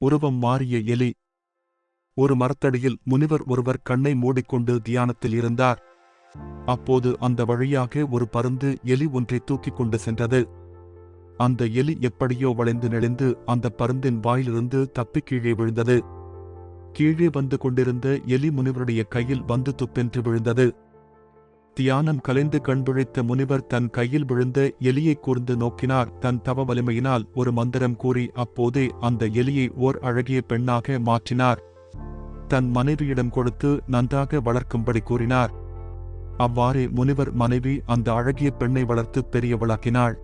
உருவம் மாறிய எலி. ஒரு மரத்தடியில் முனிவர் ஒருவர் கண்ணை மூடிக்கொண்டு தியானத்தில் இருந்தார். அப்போது அந்த வழியாக ஒரு பருந்து எலி ஒன்றை தூக்கிக் கொண்டு சென்றது. அந்த எலி எப்படியோ வளைந்து நெளிந்து அந்த பருந்தின் வாயிலிருந்து தப்பி கீழே விழுந்தது. கீழே வந்து கொண்டிருந்த எலி முனிவருடைய கையில் வந்து துப்பென்று விழுந்தது. தியானம் கலைந்து கண்பிழைத்த முனிவர் தன் கையில் விழுந்த எலியை கூர்ந்து நோக்கினார். தன் தவ வலிமையினால் ஒரு மந்திரம் கூறி அப்போதே அந்த எலியை ஓர் அழகிய பெண்ணாக மாற்றினார். தன் மனைவியிடம் கொடுத்து நன்றாக வளர்க்கும்படி கூறினார். அவ்வாறே முனிவர் மனைவி அந்த அழகிய பெண்ணை வளர்த்து பெரியவளாக்கினாள்.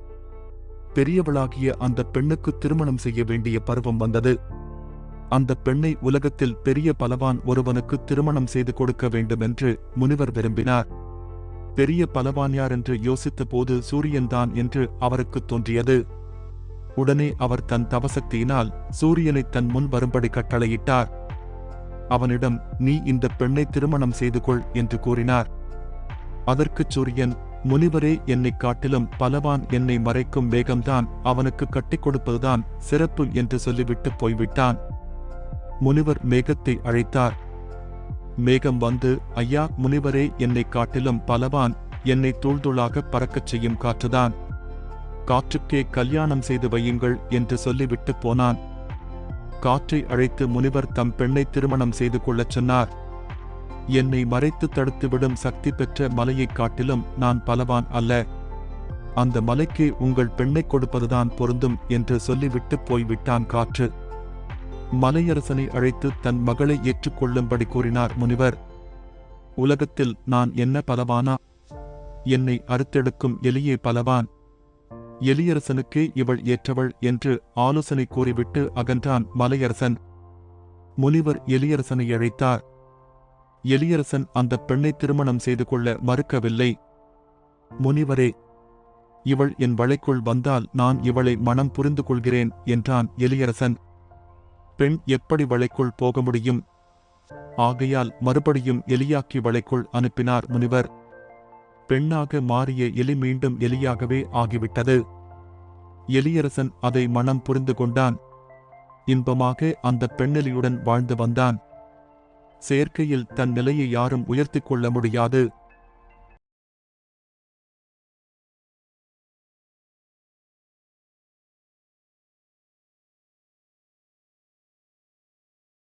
பெரியவளாகிய அந்த பெண்ணுக்கு திருமணம் செய்ய வேண்டிய பருவம் வந்தது. அந்த பெண்ணை உலகத்தில் பெரிய பலவான் ஒருவனுக்கு திருமணம் செய்து கொடுக்க வேண்டுமென்று முனிவர் விரும்பினார். பெரிய பலவான் யார் என்று யோசித்த போது சூரியன்தான் என்று அவருக்கு தோன்றியது. உடனே அவர் தன் தவசக்தியினால் சூரியனை தன் முன் வரும்படி கட்டளையிட்டார். அவனிடம் நீ இந்த பெண்ணை திருமணம் செய்து கொள் என்று கூறினார். அதற்குச் சூரியன் முனிவரே என்னைக் காட்டிலும் பலவான் என்னை மறைக்கும் வேகம்தான் அவனுக்கு கட்டிக் கொடுப்பதுதான் சிறப்பு என்று சொல்லிவிட்டு போய்விட்டான். முனிவர் மேகத்தை அழைத்தார். மேகம் வந்து ஐயா முனிவரே என்னைக் காட்டிலும் பலவான் என்னை தூள்தூளாக பறக்கச் செய்யும் காற்றுதான். காற்றுக்கே கல்யாணம் செய்து வையுங்கள் என்று சொல்லிவிட்டு போனான். காற்றை அழைத்து முனிவர் தம் பெண்ணை திருமணம் செய்து கொள்ளச் சொன்னார். என்னை மறைத்து தடுத்துவிடும் சக்தி பெற்ற மலையைக் காட்டிலும் நான் பலவான் அல்ல. அந்த மலைக்கு உங்கள் பெண்ணைக் கொடுப்பதுதான் பொருந்தும் என்று சொல்லிவிட்டு போய்விட்டான் காற்று. மலையரசனை அழைத்து தன் மகளை ஏற்றுக்கொள்ளும்படி கூறினார் முனிவர். உலகத்தில் நான் என்ன பலவானா? என்னை அறுத்தெடுக்கும் எலியே பலவான். எலியரசனுக்கு இவள் ஏற்றவள் என்று ஆலோசனை கூறிவிட்டு அகன்றான் மலையரசன். முனிவர் எலியரசனை அழைத்தார். எலியரசன் அந்த பெண்ணை திருமணம் செய்து கொள்ள மறுக்கவில்லை. முனிவரே இவள் என் வளைக்குள் வந்தால் நான் இவளை மனம் புரிந்து கொள்கிறேன் என்றான் எலியரசன். பெண் எப்படி வளைக்குள் போக முடியும்? ஆகையால் மறுபடியும் எலியாக்கி வளைக்குள் அனுப்பினார் முனிவர். பெண்ணாக மாறிய எலி மீண்டும் எலியாகவே ஆகிவிட்டது. எலியரசன் அதை மனம் புரிந்து கொண்டான். இன்பமாக அந்த பெண்ணெலியுடன் வாழ்ந்து வந்தான். செயற்கையில் தன் நிலையை யாரும் உயர்த்திக் கொள்ள முடியாது.